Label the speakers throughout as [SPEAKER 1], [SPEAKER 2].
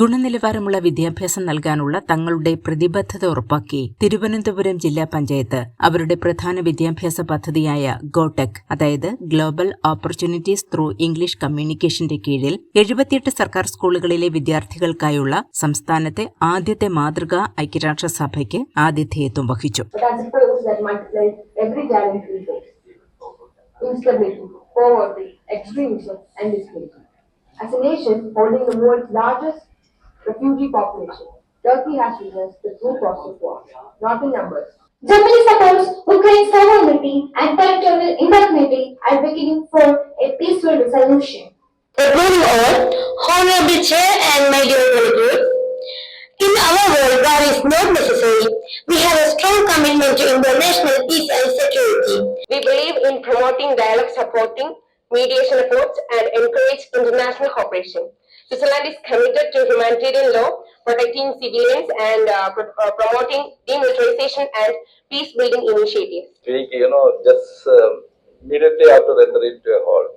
[SPEAKER 1] ഗുണനിലവാരമുള്ള വിദ്യാഭ്യാസം നൽകാനുള്ള തങ്ങളുടെ പ്രതിബദ്ധത ഉറപ്പാക്കി തിരുവനന്തപുരം ജില്ലാ പഞ്ചായത്ത് അവരുടെ പ്രധാന വിദ്യാഭ്യാസ പദ്ധതിയായ ഗോടെക് അതായത് ഗ്ലോബൽ ഓപ്പർച്യൂണിറ്റീസ് ത്രൂ ഇംഗ്ലീഷ് കമ്മ്യൂണിക്കേഷന്റെ കീഴിൽ എഴുപത്തിയെട്ട് സർക്കാർ സ്കൂളുകളിലെ വിദ്യാർത്ഥികൾക്കായുള്ള സംസ്ഥാനത്തെ ആദ്യത്തെ മാതൃകാ ഐക്യരാഷ്ട്രസഭയ്ക്ക് ആതിഥേയത്വം വഹിച്ചു
[SPEAKER 2] poverty, extremism, and. As a nation holding the world's largest refugee population, Turkey has witnessed the true cost of war, not in numbers,
[SPEAKER 3] Germany supports Ukraine's sovereignty and territorial integrity advocating for a peaceful resolution.
[SPEAKER 4] Good morning all, honorable chair and my dear relatives. In our world war is not necessary. We have a strong commitment to international peace and security. We believe in promoting dialogue supporting mediation efforts and encourage international cooperation. Switzerland is committed to humanitarian law, protecting civilians and uh, pro- uh, promoting demilitarization and peace building initiatives.
[SPEAKER 5] you know, just um, immediately after entering into a hall.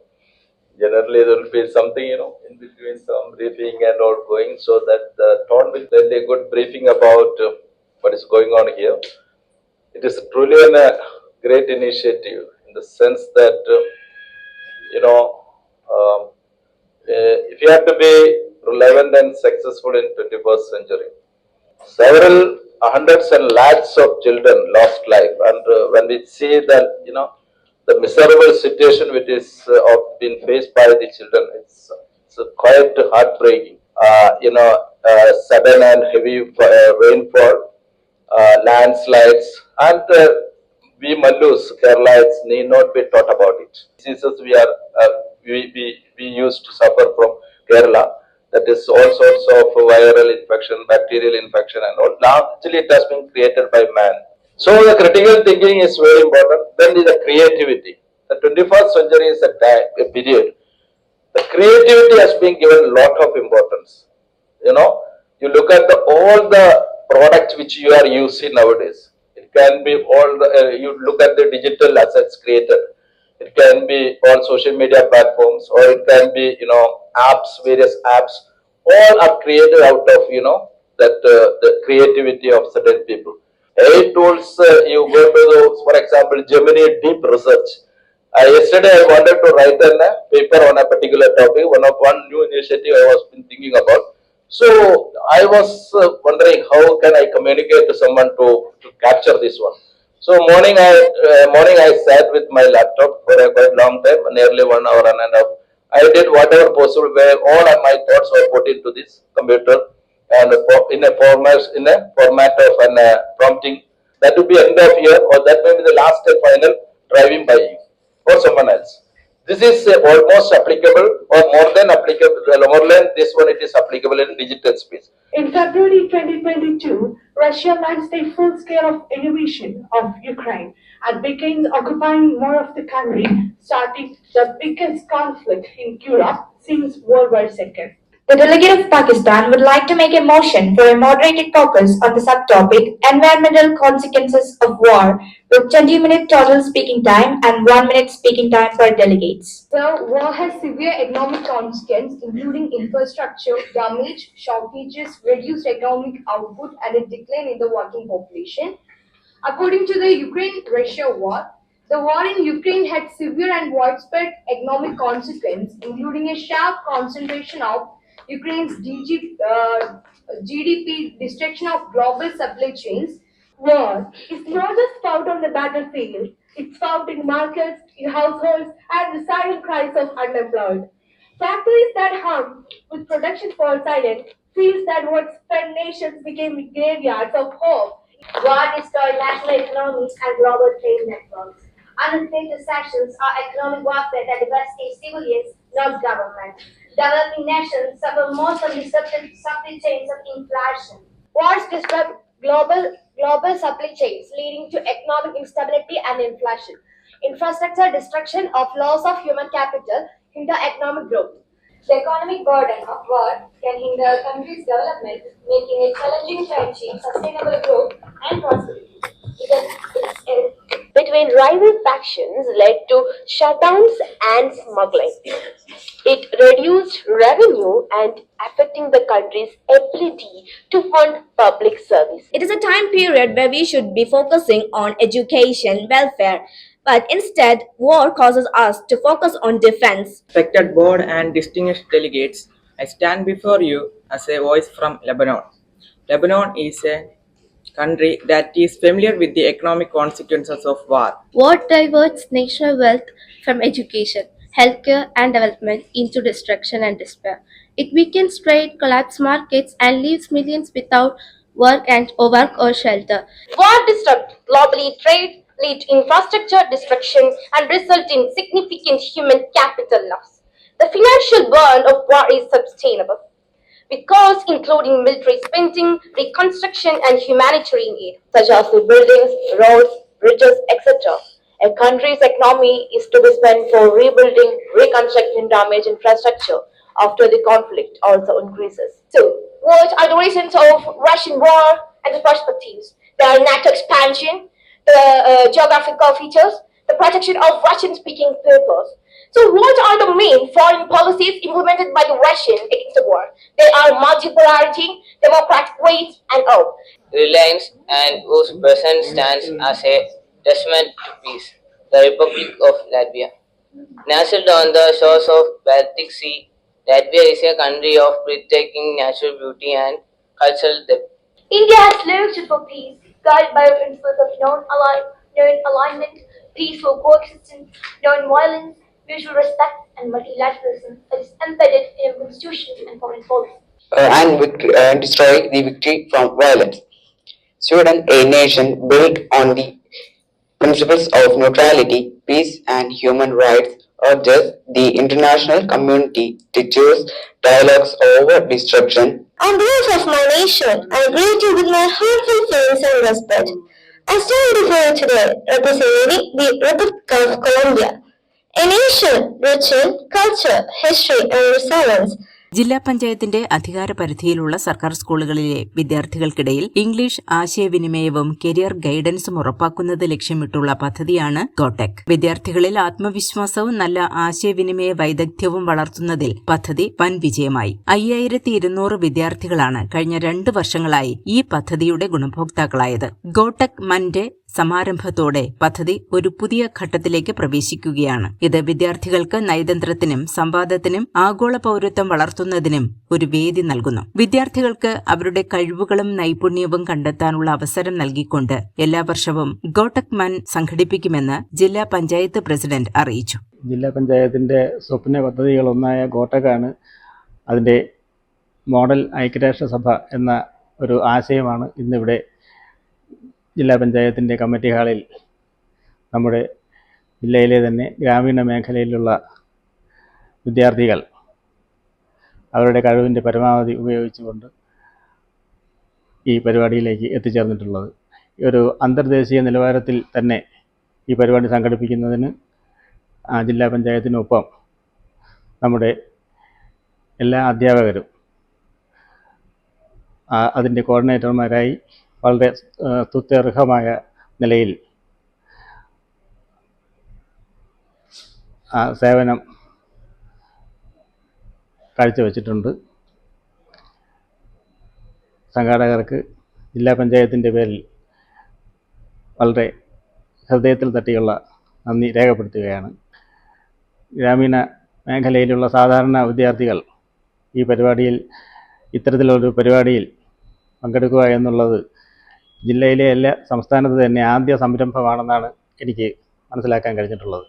[SPEAKER 5] Generally, there will be something, you know, in between some briefing and all going, so that the tone will get a good briefing about uh, what is going on here. It is truly a great initiative in the sense that, uh, you know, um, uh, if you have to be relevant and successful in 21st century, several hundreds and lakhs of children lost life and uh, when we see that you know the miserable situation which is uh, being faced by the children it's, it's quite heartbreaking uh, you know uh, sudden and heavy uh, rainfall uh, landslides and uh, we Mallus, Keralites need not be taught about it. Diseases we are, uh, we, we, we used to suffer from Kerala. That is all sorts of viral infection, bacterial infection and all. Largely it has been created by man. So the critical thinking is very important. Then is the creativity. The 21st century is a, time, a period. The creativity has been given lot of importance. You know, you look at the, all the products which you are using nowadays. It can be all the, uh, you look at the digital assets created. It can be all social media platforms or it can be, you know, apps, various apps. All are created out of, you know, that uh, the creativity of certain people. AI tools, uh, you go to those, for example, Gemini Deep Research. Uh, yesterday I wanted to write a uh, paper on a particular topic, one of one new initiative I was been thinking about. So I was uh, wondering how can I communicate to someone to, to capture this one. So morning I uh, morning I sat with my laptop for a quite long time, nearly one hour and a half. I did whatever possible where all of my thoughts were put into this computer and in a format in a format of an uh, prompting. That would be end of year or that may be the last and final driving by you or someone else. This is uh, almost applicable or more than applicable, well, more than this one it is applicable in digital space.
[SPEAKER 6] In February 2022, Russia launched a full-scale of invasion of Ukraine and begins occupying more of the country, starting the biggest conflict in Europe since World War II.
[SPEAKER 3] The delegate of Pakistan would like to make a motion for a moderated caucus on the subtopic Environmental Consequences of War with 20 minute total speaking time and 1 minute speaking time for delegates.
[SPEAKER 2] The war has severe economic consequences, including infrastructure damage, shortages, reduced economic output, and a decline in the working population. According to the Ukraine-Russia war, the war in Ukraine had severe and widespread economic consequences, including a sharp concentration of Ukraine's DG, uh, GDP, destruction of global supply chains,
[SPEAKER 6] War is not just fought on the battlefield, it's fought in markets, in households, and the silent cries of unemployed. Factories that hum with production fall silent, fields that once fed nations became graveyards of hope.
[SPEAKER 3] War destroyed national economies and global trade networks. Unintented sanctions are economic warfare that devastate civilians, not government. Developing nations suffer most from disrupted supply chains of inflation.
[SPEAKER 2] Wars disrupt global global supply chains, leading to economic instability and inflation. Infrastructure destruction of loss of human capital hinder economic growth.
[SPEAKER 3] The economic burden of war can hinder a country's development, making it challenging to achieve sustainable growth and prosperity. It is
[SPEAKER 7] between rival factions led to shutdowns and smuggling. It reduced revenue and affecting the country's ability to fund public service.
[SPEAKER 8] It is a time period where we should be focusing on education, welfare, but instead, war causes us to focus on defense.
[SPEAKER 9] Respected board and distinguished delegates, I stand before you as a voice from Lebanon. Lebanon is a country that is familiar with the economic consequences of war.
[SPEAKER 10] War diverts national wealth from education, healthcare, and development into destruction and despair. It weakens trade, collapses markets, and leaves millions without work and or work or shelter.
[SPEAKER 3] War disrupts globally trade, lead to infrastructure destruction, and result in significant human capital loss. The financial burn of war is sustainable, costs including military spending, reconstruction, and humanitarian aid.
[SPEAKER 7] such as the buildings, roads, bridges, etc. A country's economy is to be spent for rebuilding, reconstructing damaged infrastructure after the conflict also increases.
[SPEAKER 3] So, what are the reasons of Russian war and the perspectives? The NATO expansion, the uh, geographical features, the protection of Russian-speaking peoples. So, what are the main foreign policies implemented by the Russian against the war? They are multipolarity, democratic ways, and all.
[SPEAKER 11] Reliance and whose presence stands as a testament to peace, the Republic of Latvia. Nestled on the shores of Baltic Sea, Latvia is a country of breathtaking natural beauty and cultural depth.
[SPEAKER 3] India has leadership for peace, guided by the principles of non-alignment, peaceful coexistence, non-violence, mutual respect, and multilateralism that is embedded in our constitution and foreign policy.
[SPEAKER 12] uh, and vict- uh, destroy the victory from violence. Sweden, a nation built on the principles of neutrality, peace, and human rights, urges the international community to choose dialogues over destruction
[SPEAKER 4] On behalf of my nation, I greet you with my heartfelt feelings and respect. I stand before you today representing the Republic of Colombia, a Asian, rich in culture, history, and resilience.
[SPEAKER 1] ജില്ലാ പഞ്ചായത്തിന്റെ അധികാര പരിധിയിലുള്ള സർക്കാർ സ്കൂളുകളിലെ വിദ്യാർത്ഥികൾക്കിടയിൽ English ആശയവിനിമയവും career ഗൈഡൻസും ഉറപ്പാക്കുന്നത് ലക്ഷ്യമിട്ടുള്ള പദ്ധതിയാണ് ഗോടെക്. വിദ്യാർത്ഥികളിൽ ആത്മവിശ്വാസവും നല്ല ആശയവിനിമയ വൈദഗ്ധ്യവും വളർത്തുന്നതിൽ പദ്ധതി വൻ വിജയമായി. അയ്യായിരത്തി ഇരുന്നൂറ് വിദ്യാർത്ഥികളാണ് കഴിഞ്ഞ രണ്ട് വർഷങ്ങളായി ഈ പദ്ധതിയുടെ ഗുണഭോക്താക്കളായത്. ഗോടെക് മന്റെ സമാരംഭത്തോടെ പദ്ധതി ഒരു പുതിയ ഘട്ടത്തിലേക്ക് പ്രവേശിക്കുകയാണ്. ഇത് വിദ്യാർത്ഥികൾക്ക് നയതന്ത്രത്തിനും സംവാദത്തിനും ആഗോള പൗരത്വം വളർത്തുന്നതിനും ഒരു വേദി നൽകുന്നു. വിദ്യാർത്ഥികൾക്ക് അവരുടെ കഴിവുകളും നൈപുണ്യവും കണ്ടെത്താനുള്ള അവസരം നൽകിക്കൊണ്ട് എല്ലാ വർഷവും ഗോട്ടക് മൻ സംഘടിപ്പിക്കുമെന്ന് ജില്ലാ പഞ്ചായത്ത് പ്രസിഡന്റ് അറിയിച്ചു.
[SPEAKER 13] ജില്ലാ പഞ്ചായത്തിന്റെ സ്വപ്ന പദ്ധതികളൊന്നായ ഗോട്ടക്കാണ് അതിന്റെ മോഡൽ ഐക്യരാഷ്ട്രസഭ എന്ന ഒരു ആശയമാണ് ഇന്നിവിടെ ജില്ലാ പഞ്ചായത്തിന്റെ കമ്മിറ്റി ഹാളിൽ നമ്മുടെ ജില്ലയിലെ തന്നെ ഗ്രാമീണ മേഖലയിലുള്ള വിദ്യാർത്ഥികൾ അവരുടെ കഴിവിന്റെ പരമാവധി ഉപയോഗിച്ചുകൊണ്ട് ഈ പരിപാടിയിലേക്ക് എത്തിച്ചേർന്നിട്ടുള്ളത്. ഒരു അന്തർദേശീയ നിലവാരത്തിൽ തന്നെ ഈ പരിപാടി സംഘടിപ്പിക്കുന്നതിന് ജില്ലാ പഞ്ചായത്തിനൊപ്പം നമ്മുടെ എല്ലാ അധ്യാപകരും അതിന്റെ കോർഡിനേറ്റർമാരായി വളരെ സ്തുത്യർഹമായ നിലയിൽ. ആ സേവനം കാഴ്ചവെച്ചിട്ടുണ്ട്. സംഘാടകർക്ക് ജില്ലാ പഞ്ചായത്തിന്റെ പേരിൽ വളരെ ഹൃദയത്തിൽ തട്ടിയുള്ള നന്ദി രേഖപ്പെടുത്തുകയാണ്. ഗ്രാമീണ മേഖലയിലുള്ള സാധാരണ വിദ്യാർത്ഥികൾ ഈ പരിപാടിയിൽ ഇത്തരത്തിലൊരു പരിപാടിയിൽ പങ്കെടുക്കുക എന്നുള്ളത് ജില്ലയിലെ എല്ലാ സംസ്ഥാനത്ത് തന്നെ ആദ്യ സംരംഭമാണെന്നാണ് എനിക്ക് മനസ്സിലാക്കാൻ കഴിഞ്ഞിട്ടുള്ളത്.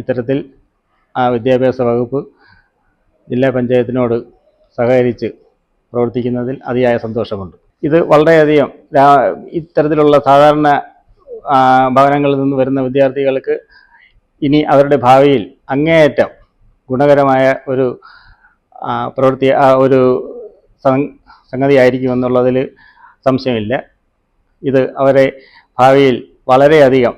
[SPEAKER 13] ഇത്തരത്തിൽ ആ വിദ്യാഭ്യാസ വകുപ്പ് ജില്ലാ പഞ്ചായത്തിനോട് സഹകരിച്ച് പ്രവർത്തിക്കുന്നതിൽ അതിയായ സന്തോഷമുണ്ട്. ഇത് വളരെയധികം ഇത്തരത്തിലുള്ള സാധാരണ ഭവനങ്ങളിൽ നിന്ന് വരുന്ന വിദ്യാർത്ഥികൾക്ക് ഇനി അവരുടെ ഭാവിയിൽ അങ്ങേയറ്റം ഗുണകരമായ ഒരു പ്രവൃത്തി ഒരു സംഗതിയായിരിക്കുമെന്നുള്ളതിൽ സംശയമില്ല. ഇത് അവരെ ഭാവിയിൽ വളരെയധികം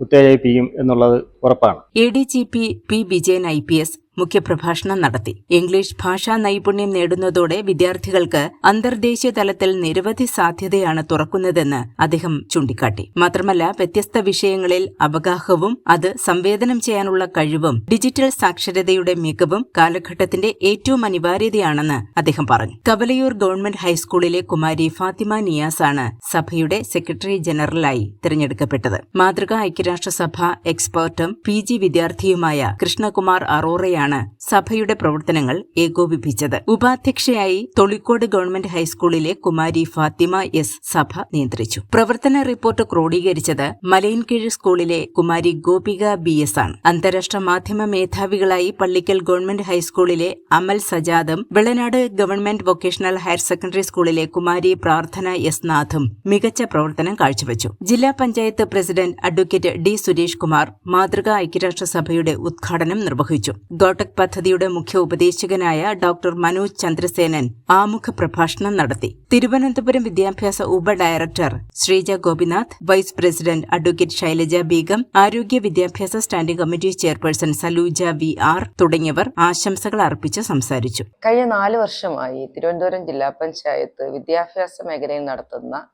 [SPEAKER 13] ഉത്തേജിപ്പിക്കും എന്നുള്ളത് ഉറപ്പാണ്.
[SPEAKER 1] A D G P P Vijayan I P S മുഖ്യപ്രഭാഷണം നടത്തി. ഇംഗ്ലീഷ് ഭാഷാ നൈപുണ്യം നേടുന്നതോടെ വിദ്യാർത്ഥികൾക്ക് അന്തർദേശീയ തലത്തിൽ നിരവധി സാധ്യതയാണ് തുറക്കുന്നതെന്ന് അദ്ദേഹം ചൂണ്ടിക്കാട്ടി. മാത്രമല്ല വ്യത്യസ്ത വിഷയങ്ങളിൽ അവഗാഹവും അത് സംവേദനം ചെയ്യാനുള്ള കഴിവും ഡിജിറ്റൽ സാക്ഷരതയുടെ മികവും കാലഘട്ടത്തിന്റെ ഏറ്റവും അനിവാര്യതയാണെന്ന് അദ്ദേഹം പറഞ്ഞു. കവലയൂർ ഗവൺമെന്റ് ഹൈസ്കൂളിലെ കുമാരി ഫാത്തിമ നിയാസ് ആണ് സഭയുടെ സെക്രട്ടറി ജനറലായി തിരഞ്ഞെടുക്കപ്പെട്ടത്. മാതൃകാ ഐക്യരാഷ്ട്രസഭ എക്സ്പേർട്ടും പി ജി വിദ്യാർത്ഥിയുമായ കൃഷ്ണകുമാർ അറോറയാണ് സഭയുടെ പ്രവർത്തനങ്ങൾ ഏകോപിപ്പിച്ചത്. ഉപാധ്യക്ഷയായി തൊളിക്കോട് ഗവൺമെന്റ് ഹൈസ്കൂളിലെ കുമാരി ഫാത്തിമ എസ് സഭ നിയന്ത്രിച്ചു. പ്രവർത്തന റിപ്പോർട്ട് ക്രോഡീകരിച്ചത് മലയൻകീഴ് സ്കൂളിലെ കുമാരി ഗോപിക ബി എസ് ആണ്. അന്താരാഷ്ട്ര മാധ്യമ മേധാവികളായി പള്ളിക്കൽ ഗവൺമെന്റ് ഹൈസ്കൂളിലെ Amal സജാദും Vellanad government vocational higher secondary സ്കൂളിലെ കുമാരി പ്രാർത്ഥന എസ് നാഥും മികച്ച പ്രവർത്തനം കാഴ്ചവെച്ചു. ജില്ലാ panchayat president advocate D Suresh Kumar മാതൃകാ ഐക്യരാഷ്ട്രസഭയുടെ ഉദ്ഘാടനം നിർവഹിച്ചു. ഗോട്ടക് പദ്ധതിയുടെ മുഖ്യ ഉപദേശകനായ ഡോക്ടർ മനോജ് ചന്ദ്രസേനൻ ആമുഖ പ്രഭാഷണം നടത്തി. തിരുവനന്തപുരം വിദ്യാഭ്യാസ ഉപ director Sreeja Gopinath vice president advocate Shailaja Beegum ആരോഗ്യ വിദ്യാഭ്യാസ standing committee chairperson Saluja V R തുടങ്ങിയവർ ആശംസകൾ അർപ്പിച്ച് സംസാരിച്ചു.
[SPEAKER 14] കഴിഞ്ഞ നാല് വർഷമായി തിരുവനന്തപുരം ജില്ലാ പഞ്ചായത്ത് വിദ്യാഭ്യാസ മേഖലയിൽ നടത്തുന്ന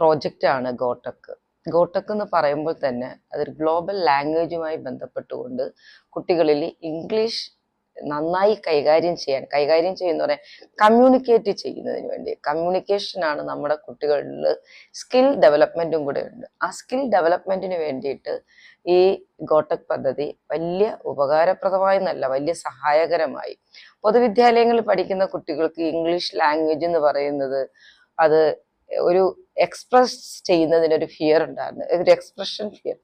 [SPEAKER 14] പ്രോജക്റ്റാണ് ഗോട്ടക്ക് ഗോട്ടക്ക് എന്ന് പറയുമ്പോൾ തന്നെ അതൊരു ഗ്ലോബൽ ലാംഗ്വേജുമായി ബന്ധപ്പെട്ടുകൊണ്ട് കുട്ടികളിൽ ഇംഗ്ലീഷ് നന്നായി കൈകാര്യം ചെയ്യാൻ കൈകാര്യം ചെയ്യുന്ന പറയാൻ കമ്മ്യൂണിക്കേറ്റ് ചെയ്യുന്നതിന് വേണ്ടി. കമ്മ്യൂണിക്കേഷനാണ് നമ്മുടെ കുട്ടികളിൽ സ്കിൽ ഡെവലപ്മെന്റും കൂടെ ഉണ്ട്. ആ സ്കിൽ ഡെവലപ്മെന്റിന് വേണ്ടിയിട്ട് ഈ ഗോട്ടക് പദ്ധതി വലിയ ഉപകാരപ്രദമായി എന്നല്ല വലിയ സഹായകരമായി. പൊതുവിദ്യാലയങ്ങളിൽ പഠിക്കുന്ന കുട്ടികൾക്ക് ഇംഗ്ലീഷ് ലാംഗ്വേജ് എന്ന് പറയുന്നത് അത് ഒരു എക്സ്പ്രസ് ചെയ്യുന്നതിന് ഒരു ഫിയർ ഉണ്ടായിരുന്നു. ഒരു എക്സ്പ്രഷൻ ഫിയർ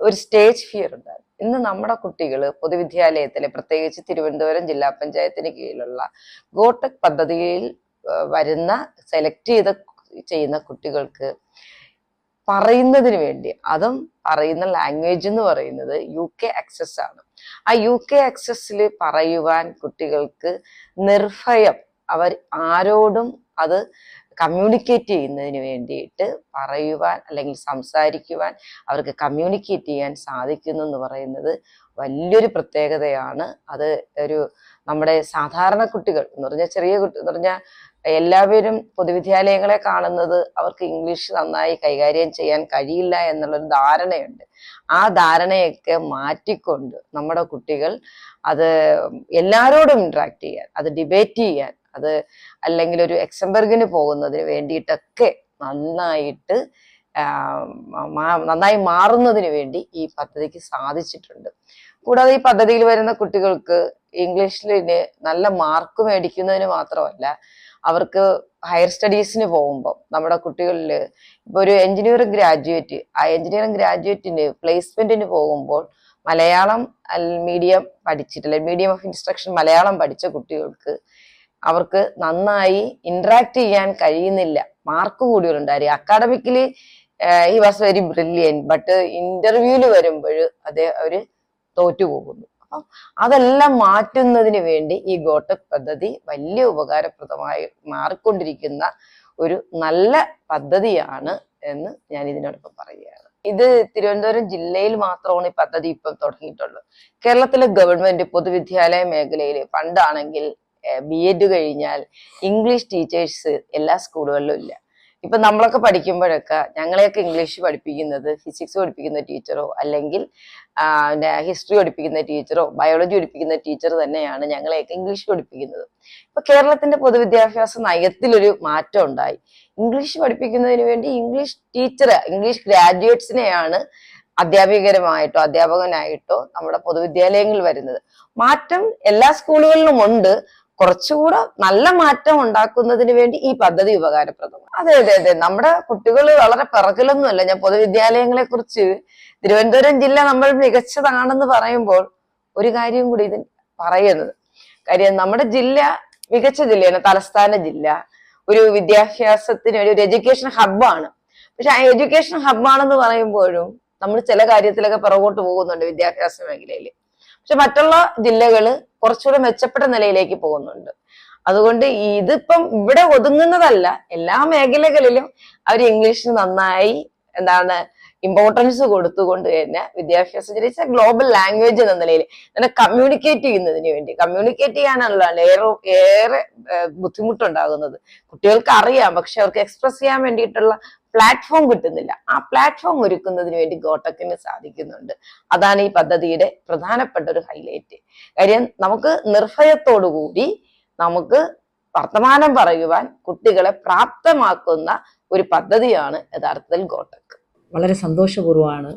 [SPEAKER 14] ഒരു സ്റ്റേജ് ഫിയർ ഉണ്ടായിരുന്നു. ഇന്ന് നമ്മുടെ കുട്ടികൾ പൊതുവിദ്യാലയത്തിലെ പ്രത്യേകിച്ച് തിരുവനന്തപുരം ജില്ലാ പഞ്ചായത്തിന് കീഴിലുള്ള ഗോട്ടക് പദ്ധതിയിൽ വരുന്ന സെലക്ട് ചെയ്ത ചെയ്യുന്ന കുട്ടികൾക്ക് പറയുന്നതിന് വേണ്ടി അതും പറയുന്ന ലാംഗ്വേജ് എന്ന് പറയുന്നത് യു കെ അക്സസ് ആണ്. ആ യു കെ അക്സസ്സിൽ പറയുവാൻ കുട്ടികൾക്ക് നിർഭയം. അവർ ആരോടും അത് കമ്മ്യൂണിക്കേറ്റ് ചെയ്യുന്നതിന് വേണ്ടിയിട്ട് പറയുവാൻ അല്ലെങ്കിൽ സംസാരിക്കുവാൻ അവർക്ക് കമ്മ്യൂണിക്കേറ്റ് ചെയ്യാൻ സാധിക്കുന്നു എന്ന് പറയുന്നത് വലിയൊരു പ്രത്യേകതയാണ്. അത് ഒരു നമ്മുടെ സാധാരണ കുട്ടികൾ എന്ന് പറഞ്ഞാൽ ചെറിയ കുട്ടി എന്ന് പറഞ്ഞാൽ എല്ലാവരും പൊതുവിദ്യാലയങ്ങളെ കാണുന്നത് അവർക്ക് ഇംഗ്ലീഷ് നന്നായി കൈകാര്യം ചെയ്യാൻ കഴിയില്ല എന്നുള്ളൊരു ധാരണയുണ്ട്. ആ ധാരണയൊക്കെ മാറ്റിക്കൊണ്ട് നമ്മുടെ കുട്ടികൾ അത് എല്ലാവരോടും ഇൻട്രാക്ട് ചെയ്യാൻ അത് ഡിബേറ്റ് ചെയ്യാൻ അത് അല്ലെങ്കിൽ ഒരു എക്സംബർഗിന് പോകുന്നതിന് വേണ്ടിയിട്ടൊക്കെ നന്നായിട്ട് നന്നായി മാറുന്നതിന് വേണ്ടി ഈ പദ്ധതിക്ക് സാധിച്ചിട്ടുണ്ട്. കൂടാതെ ഈ പദ്ധതിയിൽ വരുന്ന കുട്ടികൾക്ക് ഇംഗ്ലീഷിന് നല്ല മാർക്ക് മേടിക്കുന്നതിന് മാത്രമല്ല അവർക്ക് ഹയർ സ്റ്റഡീസിന് പോകുമ്പോൾ നമ്മുടെ കുട്ടികളിൽ ഇപ്പൊ ഒരു എഞ്ചിനീയറിംഗ് ഗ്രാജുവേറ്റ് ആ എഞ്ചിനീയറിംഗ് ഗ്രാജുവേറ്റിന് പ്ലേസ്മെന്റിന് പോകുമ്പോൾ മലയാളം മീഡിയം പഠിച്ചിട്ടില്ല മീഡിയം ഓഫ് ഇൻസ്ട്രക്ഷൻ മലയാളം പഠിച്ച കുട്ടികൾക്ക് അവർക്ക് നന്നായി ഇന്ററാക്ട് ചെയ്യാൻ കഴിയുന്നില്ല. Mark കൂടുതലുണ്ടായിരിക്കും academically he was very brilliant but ഇന്റർവ്യൂവിൽ വരുമ്പോൾ അദ്ദേഹം അവർ തോറ്റുപോകുന്നു. അപ്പം അതെല്ലാം മാറ്റുന്നതിന് വേണ്ടി ഈ ഗോട്ടക് പദ്ധതി വലിയ ഉപകാരപ്രദമായി മാറിക്കൊണ്ടിരിക്കുന്ന ഒരു നല്ല പദ്ധതിയാണ് എന്ന് ഞാൻ ഇതിനോടൊപ്പം പറയുകയാണ്. ഇത് തിരുവനന്തപുരം ജില്ലയിൽ മാത്രമാണ് ഈ പദ്ധതി ഇപ്പം തുടങ്ങിയിട്ടുള്ളത്. കേരളത്തിലെ ഗവൺമെന്റ് പൊതുവിദ്യാലയ മേഖലയിൽ പണ്ടാണെങ്കിൽ ബി എഡ് കഴിഞ്ഞാൽ ഇംഗ്ലീഷ് ടീച്ചേഴ്സ് എല്ലാ സ്കൂളുകളിലും ഇല്ല. ഇപ്പൊ നമ്മളൊക്കെ പഠിക്കുമ്പോഴൊക്കെ ഞങ്ങളെയൊക്കെ ഇംഗ്ലീഷ് പഠിപ്പിക്കുന്നത് ഫിസിക്സ് പഠിപ്പിക്കുന്ന ടീച്ചറോ അല്ലെങ്കിൽ ഹിസ്റ്ററി പഠിപ്പിക്കുന്ന ടീച്ചറോ ബയോളജി പഠിപ്പിക്കുന്ന ടീച്ചർ തന്നെയാണ് ഞങ്ങളെയൊക്കെ ഇംഗ്ലീഷ് പഠിപ്പിക്കുന്നത്. ഇപ്പൊ കേരളത്തിന്റെ പൊതുവിദ്യാഭ്യാസ നയത്തിലൊരു മാറ്റം ഉണ്ടായി. ഇംഗ്ലീഷ് പഠിപ്പിക്കുന്നതിന് വേണ്ടി ഇംഗ്ലീഷ് ടീച്ചർ ഇംഗ്ലീഷ് ഗ്രാജുവേറ്റ്സിനെയാണ് അധ്യാപികരമായിട്ടോ അധ്യാപകനായിട്ടോ നമ്മുടെ പൊതുവിദ്യാലയങ്ങളിൽ വരുന്നത്. മാറ്റം എല്ലാ സ്കൂളുകളിലും ഉണ്ട്. കുറച്ചുകൂടെ നല്ല മാറ്റം ഉണ്ടാക്കുന്നതിന് വേണ്ടി ഈ പദ്ധതി ഉപകാരപ്രദമാണ്. അതെ അതെ അതെ. നമ്മുടെ കുട്ടികൾ വളരെ പിറകിലൊന്നുമല്ല. ഞാൻ പൊതുവിദ്യാലയങ്ങളെ കുറിച്ച് തിരുവനന്തപുരം ജില്ല നമ്മൾ മികച്ചതാണെന്ന് പറയുമ്പോൾ ഒരു കാര്യം കൂടി ഇതിന് പറയുന്നത്. കാര്യം നമ്മുടെ ജില്ല മികച്ച ജില്ലയാണ്. തലസ്ഥാന ജില്ല. ഒരു വിദ്യാഭ്യാസത്തിന് ഒരു എഡ്യൂക്കേഷൻ ഹബ്ബാണ്. പക്ഷെ ആ എഡ്യൂക്കേഷൻ ഹബ്ബാണെന്ന് പറയുമ്പോഴും നമ്മൾ ചില കാര്യത്തിലൊക്കെ പിറകോട്ട് പോകുന്നുണ്ട് വിദ്യാഭ്യാസ മേഖലയിൽ. പക്ഷെ മറ്റുള്ള ജില്ലകൾ കുറച്ചുകൂടെ മെച്ചപ്പെട്ട നിലയിലേക്ക് പോകുന്നുണ്ട്. അതുകൊണ്ട് ഇതിപ്പം ഇവിടെ ഒതുങ്ങുന്നതല്ല. എല്ലാ മേഖലകളിലും അവർ ഇംഗ്ലീഷിന് നന്നായി എന്താണ് ഇമ്പോർട്ടൻസ് കൊടുത്തുകൊണ്ട് തന്നെ വിദ്യാഭ്യാസം ചെറിയ ഗ്ലോബൽ ലാംഗ്വേജ് എന്ന നിലയിൽ അങ്ങനെ കമ്മ്യൂണിക്കേറ്റ് ചെയ്യുന്നതിന് വേണ്ടി. കമ്മ്യൂണിക്കേറ്റ് ചെയ്യാനുള്ളതാണ് ഏറെ ഏറെ ബുദ്ധിമുട്ടുണ്ടാകുന്നത്. കുട്ടികൾക്ക് അറിയാം പക്ഷെ അവർക്ക് എക്സ്പ്രസ് ചെയ്യാൻ വേണ്ടിയിട്ടുള്ള പ്ലാറ്റ്ഫോം കിട്ടുന്നില്ല. ആ പ്ലാറ്റ്ഫോം ഒരുക്കുന്നതിന് വേണ്ടി ഗോട്ടക്കിന് സാധിക്കുന്നുണ്ട്. അതാണ് ഈ പദ്ധതിയുടെ പ്രധാനപ്പെട്ട ഒരു ഹൈലൈറ്റ് കാര്യം നമുക്ക് നിർഭയത്തോടു കൂടി നമുക്ക് വർത്തമാനം പറയുവാൻ കുട്ടികളെ പ്രാപ്തമാക്കുന്ന ഒരു പദ്ധതിയാണ് യഥാർത്ഥത്തിൽ ഗോട്ടക്
[SPEAKER 15] വളരെ സന്തോഷപൂർവമാണ്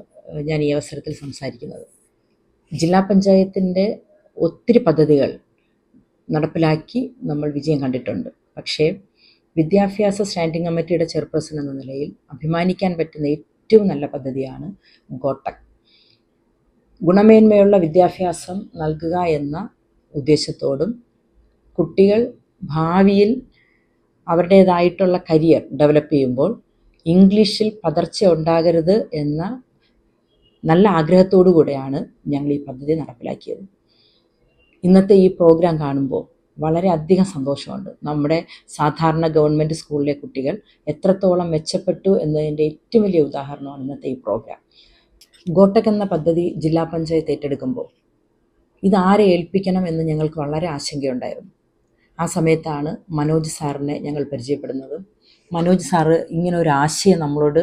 [SPEAKER 15] ഞാൻ ഈ അവസരത്തിൽ സംസാരിക്കുന്നത്. ജില്ലാ പഞ്ചായത്തിന്റെ ഒത്തിരി പദ്ധതികൾ നടപ്പിലാക്കി നമ്മൾ വിജയം കണ്ടിട്ടുണ്ട്. പക്ഷേ വിദ്യാഭ്യാസ സ്റ്റാൻഡിംഗ് കമ്മിറ്റിയുടെ ചെയർപേഴ്സൺ എന്ന നിലയിൽ അഭിമാനിക്കാൻ പറ്റുന്ന ഏറ്റവും നല്ല പദ്ധതിയാണ് ഗോട്ടക്. ഗുണമേന്മയുള്ള വിദ്യാഭ്യാസം നൽകുക എന്ന ഉദ്ദേശത്തോടും കുട്ടികൾ ഭാവിയിൽ അവരുടേതായിട്ടുള്ള കരിയർ ഡെവലപ്പ് ചെയ്യുമ്പോൾ ഇംഗ്ലീഷിൽ പതർച്ച ഉണ്ടാകരുത് എന്ന നല്ല ആഗ്രഹത്തോടു കൂടെയാണ് ഞങ്ങൾ ഈ പദ്ധതി നടപ്പിലാക്കിയത്. ഇന്നത്തെ ഈ പ്രോഗ്രാം കാണുമ്പോൾ വളരെയധികം സന്തോഷമുണ്ട്. നമ്മുടെ സാധാരണ ഗവൺമെന്റ് സ്കൂളിലെ കുട്ടികൾ എത്രത്തോളം മെച്ചപ്പെട്ടു എന്നതിന്റെ ഏറ്റവും വലിയ ഉദാഹരണമാണ് ഇന്നത്തെ ഈ പ്രോഗ്രാം. ഗോട്ടക് എന്ന പദ്ധതി ജില്ലാ പഞ്ചായത്ത് ഏറ്റെടുക്കുമ്പോൾ ഇതാരെ ഏൽപ്പിക്കണം എന്ന് ഞങ്ങൾക്ക് വളരെ ആശങ്കയുണ്ടായിരുന്നു. ആ സമയത്താണ് മനോജ് സാറിനെ ഞങ്ങൾ പരിചയപ്പെടുന്നത്. മനോജ് സാറ് ഇങ്ങനെ ഒരു ആശയം നമ്മളോട്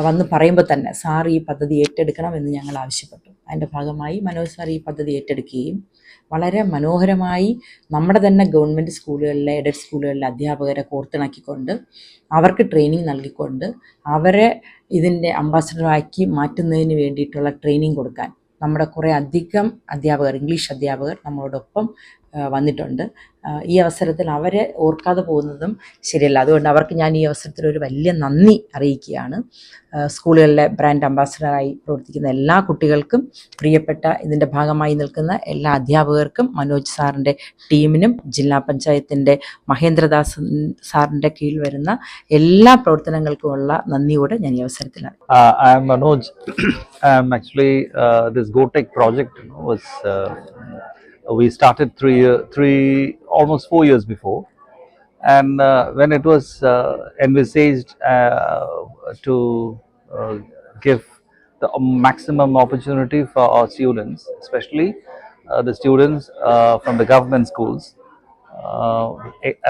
[SPEAKER 15] വന്ന് പറയുമ്പോൾ തന്നെ സാർ ഈ പദ്ധതി ഏറ്റെടുക്കണം എന്ന് ഞങ്ങൾ ആവശ്യപ്പെട്ടു. അതിന്റെ ഭാഗമായി മനോജ് സാർ ഈ പദ്ധതി ഏറ്റെടുക്കുകയും വളരെ മനോഹരമായി നമ്മുടെ തന്നെ ഗവൺമെന്റ് സ്കൂളുകളിലെ എഡഡ് സ്കൂളുകളിലെ അധ്യാപകരെ കോർത്തിണക്കിക്കൊണ്ട് അവർക്ക് ട്രെയിനിങ് നൽകിക്കൊണ്ട് അവരെ ഇതിന്റെ അംബാസഡറാക്കി മാറ്റുന്നതിന് വേണ്ടിയിട്ടുള്ള ട്രെയിനിങ് കൊടുക്കാൻ നമ്മുടെ കുറേ അധികം അധ്യാപകർ ഇംഗ്ലീഷ് അധ്യാപകർ നമ്മളോടൊപ്പം വന്നിട്ടുണ്ട്. ഈ അവസരത്തിൽ അവരെ ഓർക്കാതെ പോകുന്നതും ശരിയല്ല. അതുകൊണ്ട് അവർക്ക് ഞാൻ ഈ അവസരത്തിൽ ഒരു വലിയ നന്ദി അറിയിക്കുകയാണ്. സ്കൂളുകളിലെ ബ്രാൻഡ് അംബാസഡറായി പ്രവർത്തിക്കുന്ന എല്ലാ കുട്ടികൾക്കും പ്രിയപ്പെട്ട ഇതിന്റെ ഭാഗമായി നിൽക്കുന്ന എല്ലാ അധ്യാപകർക്കും മനോജ് സാറിന്റെ ടീമിനും ജില്ലാ പഞ്ചായത്തിന്റെ മഹേന്ദ്രദാസ് സാറിന്റെ കീഴിൽ വരുന്ന എല്ലാ പ്രവർത്തനങ്ങൾക്കുമുള്ള നന്ദിയോടെ ഞാൻ ഈ അവസരത്തിൽ
[SPEAKER 16] Manoj actually this GoTEC project um, we started three, year- three almost four years before, and uh, when it was uh, envisaged uh, to uh, give the maximum opportunity for our students, especially uh, the students uh, from the government schools, uh,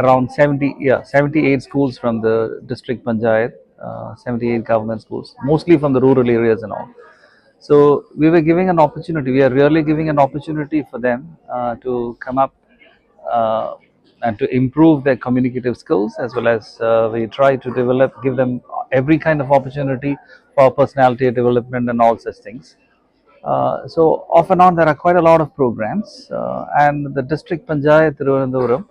[SPEAKER 16] around 70, yeah, 78 schools from the district panchayat, uh, 78 government schools, mostly from the rural areas and all. So we were giving an opportunity. We are really giving an opportunity for them uh, to come up uh, and to improve their communicative skills, as well as uh, we try to develop, give them every kind of opportunity for personality development and all such things. Uh, so off and on, there are quite a lot of programs, uh, and the district panchayat Thiruvananthapuram.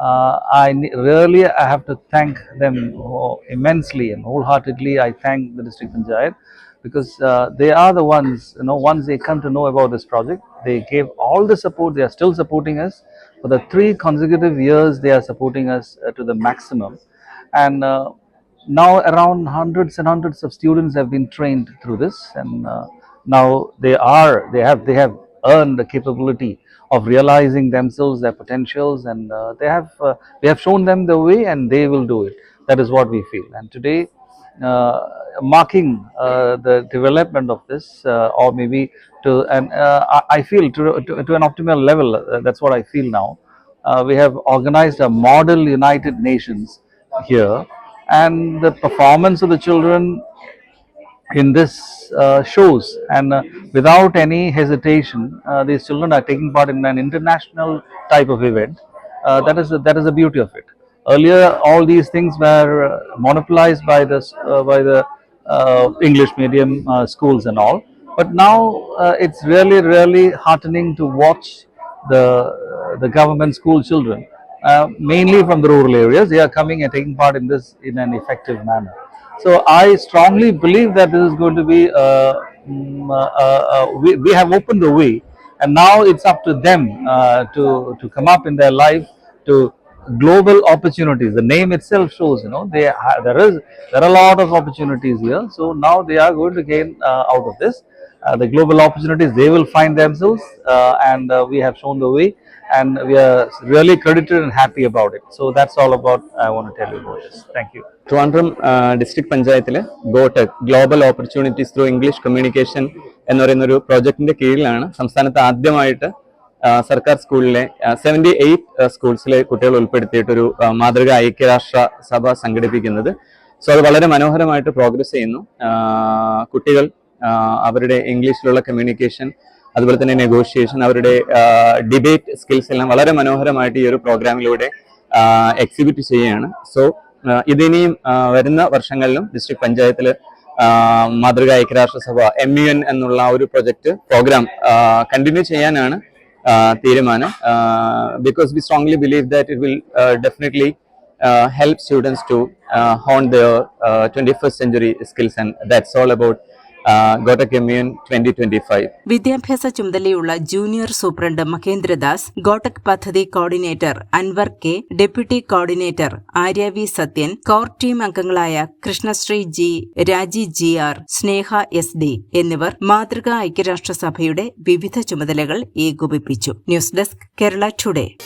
[SPEAKER 16] Uh, I really I have to thank them oh, immensely and wholeheartedly. I thank the district panchayat because uh, they are the ones. You know, once they come to know about this project, they gave all the support. They are still supporting us for the three consecutive years. They are supporting us uh, to the maximum, and. Uh, now around hundreds and hundreds of students have been trained through this and uh, now they are they have they have earned the capability of realizing themselves their potentials and uh, they have uh, we have shown them the way and they will do it that is what we feel and today marking uh, the development of this uh, or maybe to and uh, I feel to, to, to an optimal level uh, that's what I feel now. Uh, we have organized a model United Nations here and the performance of the children in this uh, shows. And uh, without any hesitation uh, these children are taking part in an international type of event. Uh, that is that is the beauty of it earlier all these things were uh, monopolized by the uh, by the uh, english medium schools and all. But now it's really really heartening to watch the the government school children mainly from the rural areas they are coming and taking part in this in an effective manner. So I strongly believe that this is going to be, uh, uh, uh, uh, we, we have opened the way and now it's up to them uh, to, to come up in their life to global opportunities. The name itself shows, you know, they there is there are a lot of opportunities here. So now they are going to gain uh, out of this. Uh, the global opportunities they will find themselves uh, and uh, we have shown the way and we are really credited and happy about it. So that's all about I want to tell you about this. Thank you.
[SPEAKER 17] Trivandrum district പഞ്ചായത്തിലെ GoTEC global opportunities through English communication എന്ന് പറയുന്ന ഒരു പ്രോജക്റ്റിന്റെ കീഴിലാണ് സംസ്ഥാനത്ത് ആദ്യമായിട്ട് സർക്കാർ സ്കൂളിലെ സെവന്റി എയ്റ്റ് സ്കൂൾസിലെ കുട്ടികൾ ഉൾപ്പെടുത്തിയിട്ടൊരു മാതൃക ഐക്യരാഷ്ട്ര സഭ സംഘടിപ്പിക്കുന്നത്. സോ അത് വളരെ മനോഹരമായിട്ട് പ്രോഗ്രസ് ചെയ്യുന്നു. കുട്ടികൾ അവരുടെ ഇംഗ്ലീഷിലുള്ള കമ്മ്യൂണിക്കേഷൻ അതുപോലെ തന്നെ നെഗോഷിയേഷൻ അവരുടെ ഡിബേറ്റ് സ്കിൽസ് എല്ലാം വളരെ മനോഹരമായിട്ട് ഈ ഒരു പ്രോഗ്രാമിലൂടെ എക്സിബിറ്റ് ചെയ്യുകയാണ്. സോ ഇതിനിയും വരുന്ന വർഷങ്ങളിലും ഡിസ്ട്രിക്ട് പഞ്ചായത്തിൽ മാതൃക ഐക്യരാഷ്ട്രസഭ എം യു എൻ എന്നുള്ള ഒരു പ്രൊജക്ട് പ്രോഗ്രാം കണ്ടിന്യൂ ചെയ്യാനാണ് തീരുമാനം because we strongly believe that it will definitely help students to uh, hone their uh, 21st century skills and that's all about 2025.
[SPEAKER 1] വിദ്യാഭ്യാസ ചുമതലയുള്ള ജൂനിയർ സൂപ്രണ്ട് മഹേന്ദ്രദാസ് ഗോട്ടക് പദ്ധതി coordinator Anwar K deputy coordinator Arya V Sathyan core team അംഗങ്ങളായ Krishnasree G Raji G R Sneha S D എന്നിവർ മാതൃകാ ഐക്യരാഷ്ട്രസഭയുടെ വിവിധ ചുമതലകൾ ഏകോപിപ്പിച്ചു ന്യൂസ് ഡെസ്ക് കേരള ടുഡേ